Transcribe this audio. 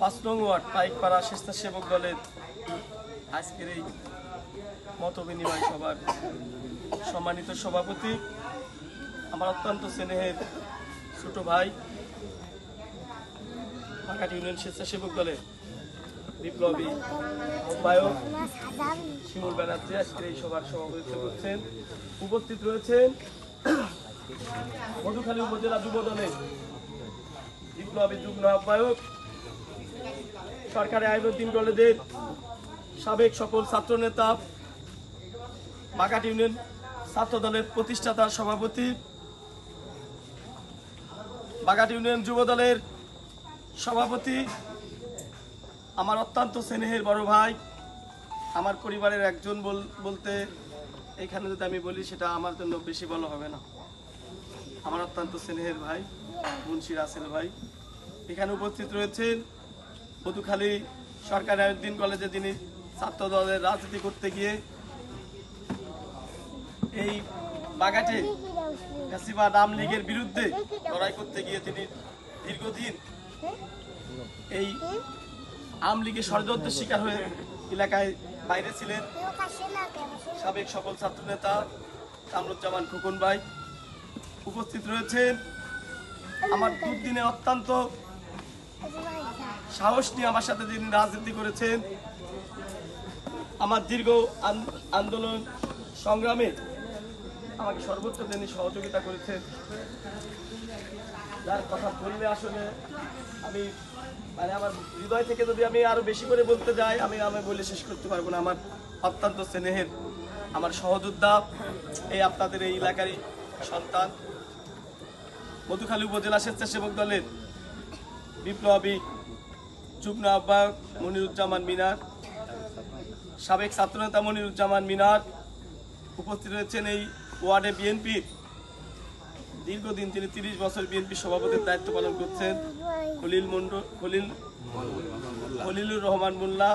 পাঁচ নং ওয়ার্ড, পাইকপাড়া স্বেচ্ছাসেবক দলের আজকের এই মত বিনিময় সভার সম্মানিত সভাপতি, আমার অত্যন্ত স্নেহের ছোট ভাই পাকাটি ইউনিয়ন স্বেচ্ছাসেবক দলের বিপ্লবী আহ্বায়ক শিমুল ব্যানার্জি আজকের এই সভার সভাপতিত্ব করছেন। উপস্থিত রয়েছেন মধুখালী উপজেলা যুব দলের বিপ্লবী যুগ্ম আহ্বায়ক সরকারি আইনুদ্দিন কলেজের সাবেক সকল ছাত্রনেতা, বাগাট ইউনিয়ন ছাত্র দলের প্রতিষ্ঠাতা সভাপতি, বাগাট ইউনিয়ন যুব দলের সভাপতি, আমার অত্যন্ত স্নেহের বড় ভাই, আমার পরিবারের একজন বল- বলতে এখানে যদি আমি বলি সেটা আমার জন্য বেশি বলা হবে না। আমার অত্যন্ত স্নেহের ভাই মুন্সি রাসেল ভাই। এখানে উপস্থিত রয়েছেন মধুখালী সরকারি আয়ুদ্দিন কলেজে তিনি ছাত্র দলের রাজনীতি করতে গিয়ে এই বাগাটে ফ্যাসিবাদ আওয়ামী লীগের বিরুদ্ধে লড়াই করতে গিয়ে তিনি দীর্ঘদিন এই আওয়ামী লীগের ষড়যন্ত্রের শিকার হয়ে এলাকায় বাইরে ছিলেন। সাবেক সকল ছাত্রনেতা কামরুজ্জামান খোকন ভাই উপস্থিত রয়েছেন। আমার দুর্দিনে অত্যন্ত সাহস নিয়ে আমার সাথে যিনি রাজনীতি করেছেন, আমার দীর্ঘ আন- আন্দোলন সংগ্রামে আমাকে সর্বোচ্চ তিনি সহযোগিতা করেছেন। যার কথা বললে আসলে আমি মানে আমার হৃদয় থেকে যদি আমি আরও বেশি করে বলতে যাই, আমি আমি বলে শেষ করতে পারব না। আমার অত্যন্ত স্নেহের, আমার সহযোদ্ধা, এই আপনাদের এই এলাকারই সন্তান। মধুখালী উপজেলা স্বেচ্ছাসেবক দলের বিপ্লবী যুগ্ম আহ্বায়ক মনিরুজ্জামান মিনার, সাবেক ছাত্রনেতা মনিরুজ্জামান মিনার উপস্থিত রয়েছেন এই ওয়ার্ডে বিএনপির দীর্ঘদিন তিনি তিরিশ বছর বিএনপি সভাপতির দায়িত্ব পালন করছেন। খলিল মন্ডল, খলিল, খলিলুর রহমান মোল্লা